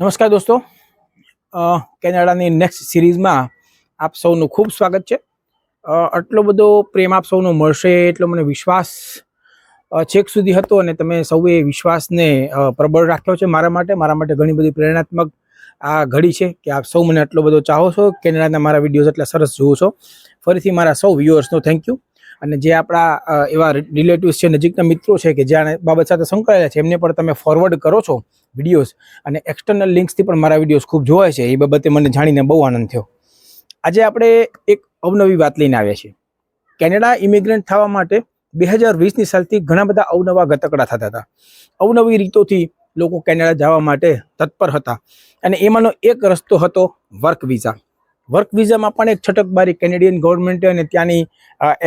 નમસ્કાર દોસ્તો. કેનેડાની નેક્સ્ટ સિરીઝમાં આપ સૌનું ખૂબ સ્વાગત છે. આટલો બધો પ્રેમ આપ સૌનો મળશે એટલો મને વિશ્વાસ છેક સુધી હતો અને તમે સૌએ વિશ્વાસને પ્રબળ રાખ્યો છે મારા માટે. મારા માટે ઘણી બધી પ્રેરણાત્મક આ ઘડી છે કે આપ સૌ મને આટલો બધો ચાહો છો. કેનેડાના મારા વિડીયોઝ એટલા સરસ જુઓ છો. ફરીથી મારા સૌ વ્યુઅર્સનો થેન્ક યુ અને જે આપણા એવા રિલેટિવ્સ છે, નજીકના મિત્રો છે કે જ્યાં બાબત સાથે સંકળાયેલા છે, એમને પણ તમે ફોરવર્ડ કરો છો વિડીયોઝ અને એક્સટર્નલ લિંક્સથી પણ મારા વિડીયોઝ ખૂબ જોવાય છે, એ બાબતે મને જાણીને બહુ આનંદ થયો. આજે આપણે એક અવનવી વાત લઈને આવ્યા છીએ. કેનેડા ઇમિગ્રન્ટ થવા માટે બે હજાર વીસની સાલથી ઘણા બધા અવનવા ગતકડા થતા હતા. અવનવી રીતોથી લોકો કેનેડા જવા માટે તત્પર હતા અને એમાંનો એક રસ્તો હતો વર્ક વિઝા વર્ક વિઝામાં પણ એક છટકબારી કેનેડિયન ગવર્મેન્ટે અને ત્યાંની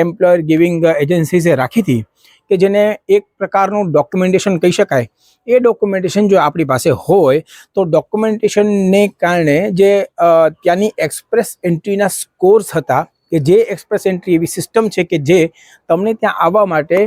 એમ્પ્લોયર ગિવિંગ એજન્સીસે રાખી હતી કે જેને એક પ્રકારનું ડોક્યુમેન્ટેશન કહી શકાય. એ ડોક્યુમેન્ટેશન જો આપણી પાસે હોય, તો ડોક્યુમેન્ટેશનને કારણે જે ત્યાંની એક્સપ્રેસ એન્ટ્રીના સ્કોર્સ હતા, કે જે એક્સપ્રેસ એન્ટ્રી એવી સિસ્ટમ છે કે જે તમને ત્યાં આવવા માટે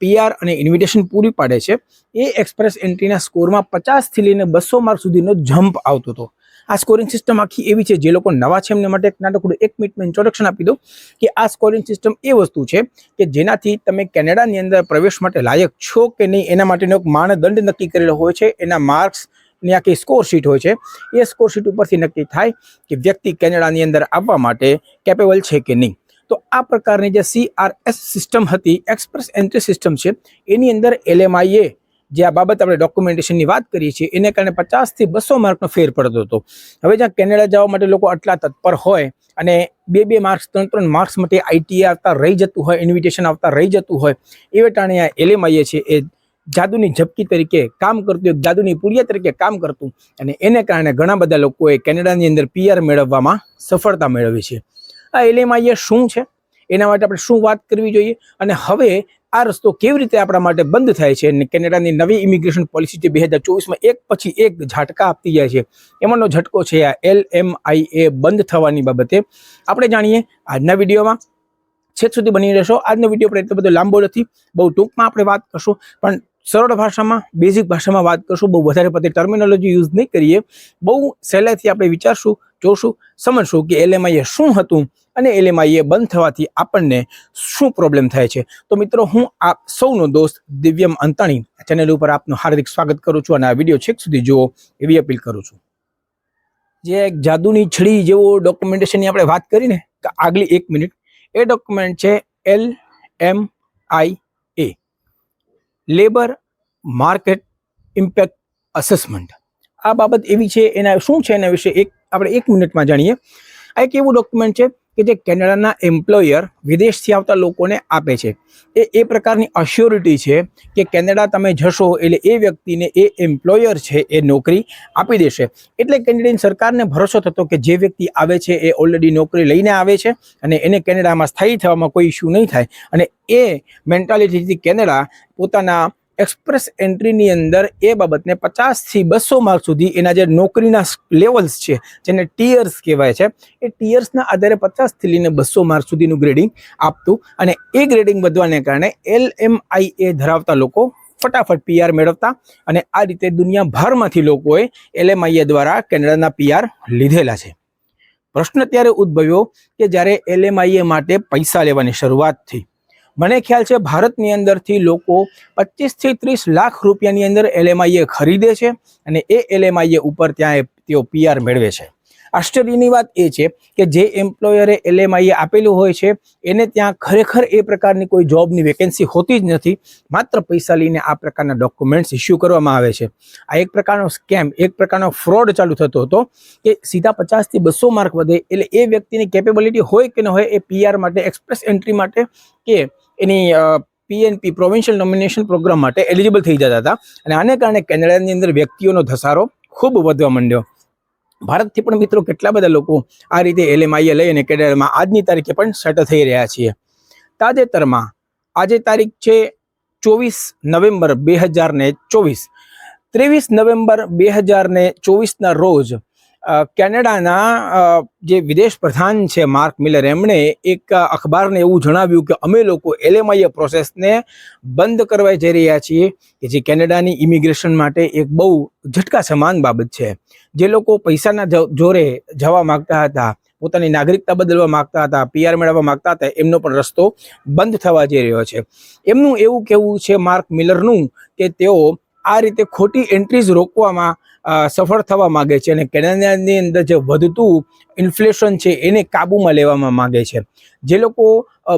પીઆર અને ઇન્વિટેશન પૂરી પાડે છે, એ એક્સપ્રેસ એન્ટ્રીના સ્કોરમાં પચાસથી લઈને બસો માર્ક સુધીનો જમ્પ આવતો હતો. આ સ્કોરિંગ સિસ્ટમ આખી એવી છે જે લોકો નવા છે એમને માટે એક નાનકડું એક મિનિટમાં ઇન્ટ્રોડક્શન આપી દઉં કે આ સ્કોરિંગ સિસ્ટમ એ વસ્તુ છે કે જેનાથી તમે કેનેડાની અંદર પ્રવેશ માટે લાયક છો કે નહીં એના માટેનો એક માનદંડ નક્કી કરેલો હોય છે. એના માર્ક્સની આખી સ્કોર શીટ હોય છે. એ સ્કોર શીટ ઉપરથી નક્કી થાય કે વ્યક્તિ કેનેડાની અંદર આવવા માટે કેપેબલ છે કે નહીં. તો આ પ્રકારની જે સીઆરએસ સિસ્ટમ હતી એક્સપ્રેસ એન્ટ્રી સિસ્ટમ છે, એની અંદર એલએમઆઈએ જે આ બાબત આપણે ડોક્યુમેન્ટેશનની વાત કરીએ છીએ, એને કારણે પચાસથી બસો માર્કનો ફેર પડતો હતો. હવે જ્યાં કેનેડા જવા માટે લોકો આટલા તત્પર હોય અને બે બે માર્ક્સ, ત્રણ ત્રણ માર્ક્સ માટે આઈટીએ આવતા રહી જતું હોય ઇન્વિટેશન આવતા રહી જતું હોય, એ વેટાણે આ એલએમઆઈએ છે એ જાદુની ઝપકી તરીકે કામ કરતું, એક જાદુની પુડિયા તરીકે કામ કરતું અને એને કારણે ઘણા બધા લોકોએ કેનેડાની અંદર પીઆર મેળવવામાં સફળતા મેળવી છે. આ એલએમઆઈએ શું છે? એના માટે આપણે શું વાત કરવી જોઈએ? અને હવે આ રસ્તો કેવી રીતે આપણા માટે બંધ થાય છે અને કેનેડાની નવી ઇમિગ્રેશન પોલિસી જે બે હજાર ચોવીસમાં એક પછી એક ઝાટકા આપતી જાય છે, એમાંનો ઝટકો છે આ એલ એમ આઈ એ બંધ થવાની બાબતે. આપણે જાણીએ, આજના વિડીયોમાં છેક સુધી બની રહેશો. આજનો વીડિયો પણ એટલો બધો લાંબો નથી, બહુ ટૂંકમાં આપણે વાત કરશું, પણ સરળ ભાષામાં બેઝિક ભાષામાં વાત કરશું. બહુ વધારે પડતી ટર્મિનોલોજી યુઝ નહીં કરીએ. બહુ સહેલાઈથી આપણે વિચારશું જોશું. સમજશું કે એલએમઆઈએ શું હતું અને એલએમઆઈએ બંધ થવાથી આપણને શું પ્રોબ્લેમ થાય છે. તો મિત્રો, હું આપ સૌનો દોસ્ત દિવ્યમ અંતાણી ચેનલ ઉપર આપનું હાર્દિક સ્વાગત કરું છું અને આ વીડિયો છેક સુધી જુઓ એવી અપીલ કરું છું. જે એક જાદુની છડી જેવો ડોક્યુમેન્ટેશનની આપણે વાત કરીને, તો આગલી એક મિનિટ. એ ડોક્યુમેન્ટ છે L M I A. Labour market impact assessment આ બાબત એવી છે, એના શું છે, એના વિશે એક આપણે એક મિનિટમાં જાણીએ. આ એક એવું ડોક્યુમેન્ટ છે કે જે કેનેડાના એમ્પ્લોયર વિદેશથી આવતા લોકોને આપે છે. એ એ પ્રકારની અશ્યોરિટી છે કે કેનેડા તમે જશો એટલે એ વ્યક્તિને એ એમ્પ્લોયર છે એ નોકરી આપી દેશે. એટલે કેનેડિયન સરકારને ભરોસો થતો કે જે વ્યક્તિ આવે છે એ ઓલરેડી નોકરી લઈને આવે છે અને એને કેનેડામાં સ્થાયી થવામાં કોઈ ઇસ્યુ નહીં થાય. અને એ મેન્ટાલિટીથી કેનેડા પોતાના એક્સપ્રેસ એન્ટ્રીની અંદર એ બાબતને પચાસથી બસો માર્ક સુધી એના જે નોકરીના લેવલ્સ છે, જેને ટીયર્સ કહેવાય છે, એ ટીયર્સના આધારે પચાસથી લઈને બસો માર્ક સુધીનું ગ્રેડિંગ આપતું અને એ ગ્રેડિંગ વધવાને કારણે એલ એમ ધરાવતા લોકો ફટાફટ પીઆર મેળવતા અને આ રીતે દુનિયાભરમાંથી લોકોએ એલએમઆઈએ દ્વારા કેનેડાના પીઆર લીધેલા છે. પ્રશ્ન ત્યારે ઉદ્ભવ્યો કે જ્યારે એલએમઆઈએ માટે પૈસા લેવાની શરૂઆત થઈ મને ખ્યાલ છે ભારતની અંદરથી લોકો પચીસથી ત્રીસ લાખ રૂપિયાની અંદર એલએમઆઈએ ખરીદે છે અને એ એલએમઆઈએ ઉપર ત્યાં તેઓ પીઆર મેળવે છે. આશ્ચર્યની વાત એ છે કે જે એમ્પ્લોયરે એલએમઆઈએ આપેલું હોય છે, એને ત્યાં ખરેખર એ પ્રકારની કોઈ જોબની વેકેન્સી હોતી જ નથી. માત્ર પૈસા લઈને આ પ્રકારના ડોક્યુમેન્ટ્સ ઇસ્યુ કરવામાં આવે છે. આ એક પ્રકારનો સ્કેમ એક પ્રકારનો ફ્રોડ ચાલુ થતો હતો કે સીધા પચાસથી બસો માર્ક વધે એટલે એ વ્યક્તિની કેપેબિલિટી હોય કે ન હોય એ પીઆર માટે એક્સપ્રેસ એન્ટ્રી માટે કે એની પીએનપી પ્રોવિન્શિયલ નોમિનેશન પ્રોગ્રામ માટે એલિજિબલ થઈ જતા હતા. અને આને કારણે કેનેડાની અંદર વ્યક્તિઓનો ધસારો ખૂબ વધવા માંડ્યો. ભારતથી પણ મિત્રો કેટલા બધા લોકો આ રીતે એલએમઆઈએ લઈ અને કેનેડામાં આજની તારીખે પણ સેટલ થઈ રહ્યા છીએ. તાજેતરમાં આજે તારીખ છે ચોવીસ નવેમ્બર બે હજાર ચોવીસ. ત્રેવીસ નવેમ્બર બે હજાર ચોવીસના રોજ કેનેડાના જે વિદેશ પ્રધાન છે માર્ક મિલર, એમણે એક અખબારને એવું જણાવ્યું કે અમે લોકો એલએમઆઈએ પ્રોસેસને બંધ કરવા જઈ રહ્યા છીએ, કે જે કેનેડાની ઇમિગ્રેશન માટે એક બહુ ઝટકા સમાન બાબત છે. જે લોકો પૈસાના જોરે જવા માગતા હતા, પોતાની નાગરિકતા બદલવા માંગતા હતા પીઆર મેળવવા માગતા હતા, એમનો પણ રસ્તો બંધ થવા જઈ રહ્યો છે. એમનું એવું કહેવું છે માર્ક મિલરનું કે તેઓ આ રીતે ખોટી એન્ટ્રીઝ રોકવામાં સફળ થવા માગે છે અને કેનેડાની અંદર જે વધતું ઇન્ફ્લેશન છે એને કાબૂમાં લેવામાં માંગે છે. જે લોકો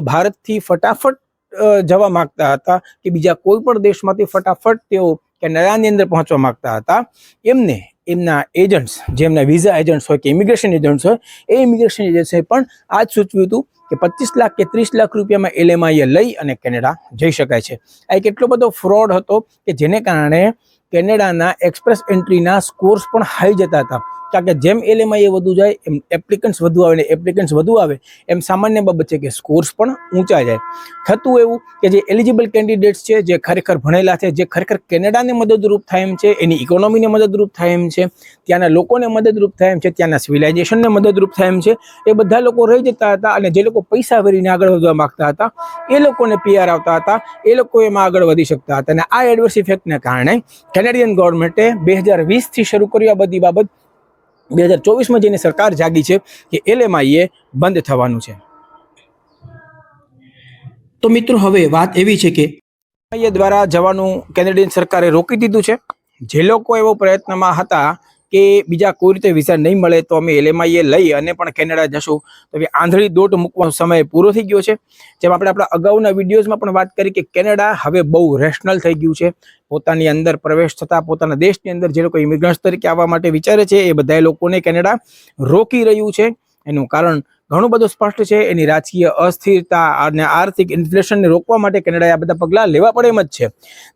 ભારતથી ફટાફટ જવા માગતા હતા કે બીજા કોઈ પણ દેશમાંથી ફટાફટ તેઓ કેનેડાની અંદર પહોંચવા માગતા હતા, એમને એમના એજન્ટ્સ જે એમના વિઝા એજન્ટ્સ હોય કે ઇમિગ્રેશન એજન્ટ્સ હોય, એ ઇમિગ્રેશન એજન્ટ્સે પણ આ જ સૂચવ્યું હતું કે પચીસ લાખ કે ત્રીસ લાખ રૂપિયામાં એલએમઆઈએ લઈ અને કેનેડા જઈ શકાય છે. આ એક એટલો બધો ફ્રોડ હતો કે જેને કારણે કેનેડાના એક્સપ્રેસ એન્ટ્રીના સ્કોર્સ પણ હાઈ જતા હતા. કારણ કે જેમ એલએમઆઈએ વધુ જાય, એમ એપ્લિકન્ટ્સ વધુ આવે ને એપ્લિકન્ટ્સ વધુ આવે, એમ સામાન્ય બાબત છે કે સ્કોર્સ પણ ઊંચા જાય. થતું એવું કે જે એલિજિબલ કેન્ડિડેટ્સ છે, જે ખરેખર ભણેલા છે, જે ખરેખર કેનેડાને મદદરૂપ થાય એમ છે, એની ઇકોનોમીને મદદરૂપ થાય એમ છે, ત્યાંના લોકોને મદદરૂપ થાય એમ છે, ત્યાંના સિવિલાઇઝેશનને મદદરૂપ થાય એમ છે, એ બધા લોકો રહી જતા હતા અને જે લોકો પૈસા ભરીને આગળ વધવા માંગતા હતા, એ લોકોને પીઆર આવતા હતા, એ લોકો એમાં આગળ વધી શકતા હતા. અને આ એડવર્સ ઇફેક્ટને કારણે કેનેડિયન ગવર્મેન્ટે બે હજાર વીસથી શરૂ કર્યું આ બધી બાબત. બે હજાર ચોવીસમાં જેની સરકાર જાગી છે કે એલએમઆઈએ બંધ થવાનું છે. તો મિત્રો, હવે વાત એવી છે કે દ્વારા જવાનું કેનેડિયન સરકારે રોકી દીધું છે. જે લોકો એવો પ્રયત્નમાં હતા કે બીજા કોઈ રીતે વિઝા નહીં મળે તો અમે એલએમઆઈએ લઈ અને પણ કેનેડા જશું. તો હવે આંધળી દોટ મૂકવાનો સમય પૂરો થઈ ગયો છે. જેમ આપણે આપણા અગાઉના વિડીયોઝમાં પણ વાત કરી કે કેનેડા હવે બહુ રેશનલ થઈ ગયું છે. પોતાની અંદર પ્રવેશ થતાં પોતાના દેશની અંદર જે લોકો ઇમિગ્રન્ટ્સ તરીકે આવવા માટે વિચારે છે એ બધા લોકોને કેનેડા રોકી રહ્યું છે. એનું કારણ ઘણું બધું સ્પષ્ટ છે. એની રાજકીય અસ્થિરતા અને આર્થિક ઇન્ફ્લેશનને રોકવા માટે કેનેડાએ આ બધા પગલાં લેવા પડે એમ જ છે.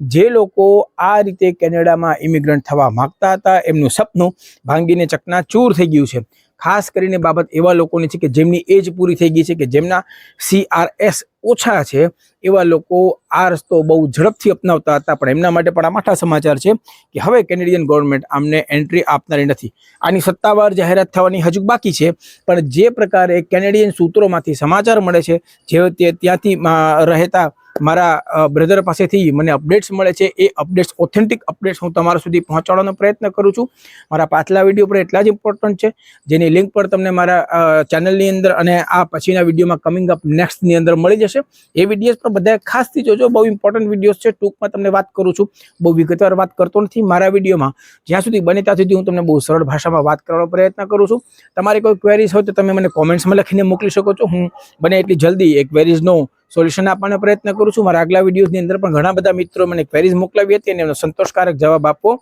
જે લોકો આ રીતે કેનેડામાં ઇમિગ્રન્ટ થવા માગતા હતા, એમનું સપનું ભાંગીને ચકનાચૂર થઈ ગયું છે. ખાસ કરીને બાબત એવા લોકોની છે કે જેમની એજ પૂરી થઈ ગઈ છે કે જેમના સીઆરએસ ઓછા છે, એવા લોકો આ રસ્તો બહુ ઝડપથી અપનાવતા હતા. પણ એમના માટે પણ આ માઠા સમાચાર છે કે હવે કેનેડિયન ગવર્મેન્ટ આમને એન્ટ્રી આપનારી નથી. આની સત્તાવાર જાહેરાત થવાની હજુ બાકી છે. પણ જે પ્રકારે કેનેડિયન સૂત્રોમાંથી સમાચાર મળે છે, જે ત્યાંથી રહેતા મારા બ્રધર પાસેથી મને અપડેટ્સ મળે છે. એ અપડેટ્સ ઓથેન્ટિક અપડેટ્સ હું તમારા સુધી પહોંચાડવાનો પ્રયત્ન કરું છું. મારા પાછલા વીડિયો પર એટલા જ ઇમ્પોર્ટન્ટ છે, જેની લિંક પર તમને મારા ચેનલની અંદર અને આ પછીના વિડીયોમાં કમિંગ અપ નેક્સ્ટની અંદર મળી જશે. એ વિડીયોઝ પણ બધા ખાસથી જોજો, બહુ ઇમ્પોર્ટન્ટ વિડીયોઝ છે. ટૂંકમાં તમને વાત કરું છું. બહુ વિગતવાર વાત કરતો નથી મારા વિડીયોમાં જ્યાં સુધી બને ત્યાં સુધી હું તમને બહુ સરળ ભાષામાં વાત કરવાનો પ્રયત્ન કરું છું. તમારી કોઈ ક્વેરીઝ હોય તો તમે મને કોમેન્ટ્સમાં લખીને મોકલી શકો છો. હું બને એટલી જલ્દી એ ક્વેરીઝનો સોલ્યુશન આપવાનો પ્રયત્ન કરું છું. મારા આગલા વિડીયોની અંદર પણ ઘણા બધા મિત્રો મને ક્વેરીઝ મોકલાવી હતી અને એનો સંતોષકારક જવાબ આપવો.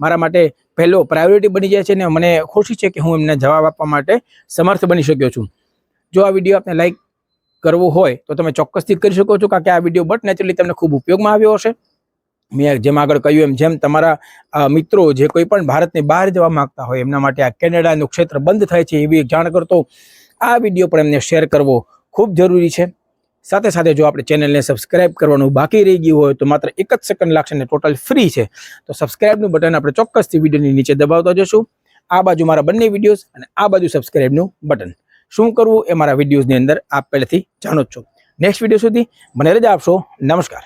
મારા માટે પહેલો પ્રાયોરિટી બની જાય છે અને મને ખુશી છે કે હું એમને જવાબ આપવા માટે સમર્થ બની શક્યો છું. જો આ વીડિયો આપને લાઈક કરવો હોય તો તમે ચોક્કસથી કરી શકો છો કારણ કે આ વીડિયો બટ નેચરલી તમને ખૂબ ઉપયોગમાં આવ્યો હશે. મેં જેમ આગળ કહ્યું એમ જેમ તમારા મિત્રો જે કોઈ પણ ભારતની બહાર જવા માંગતા હોય એમના માટે આ કેનેડાનું ક્ષેત્ર બંધ થાય છે એવી જાણ કરતો. આ વીડિયો પણ એમને શેર કરવો ખૂબ જરૂરી છે. સાથે સાથે જો આપણે ચેનલને સબસ્ક્રાઇબ કરવાનું બાકી રહી ગયું હોય તો માત્ર એક જ સેકન્ડ લાગશે ને ટોટલ ફ્રી છે. તો સબસ્ક્રાઇબનું બટન આપણે ચોક્કસથી વિડીયોની નીચે દબાવતા જશું. આ બાજુ મારા બંને વિડીયોઝ અને આ બાજુ સબસ્ક્રાઇબનું બટન શું કરવું એ મારા વિડીયોઝની અંદર આપ પહેલેથી જાણો જ છો. નેક્સ્ટ વીડિયો સુધી મને રજા આપશો. નમસ્કાર.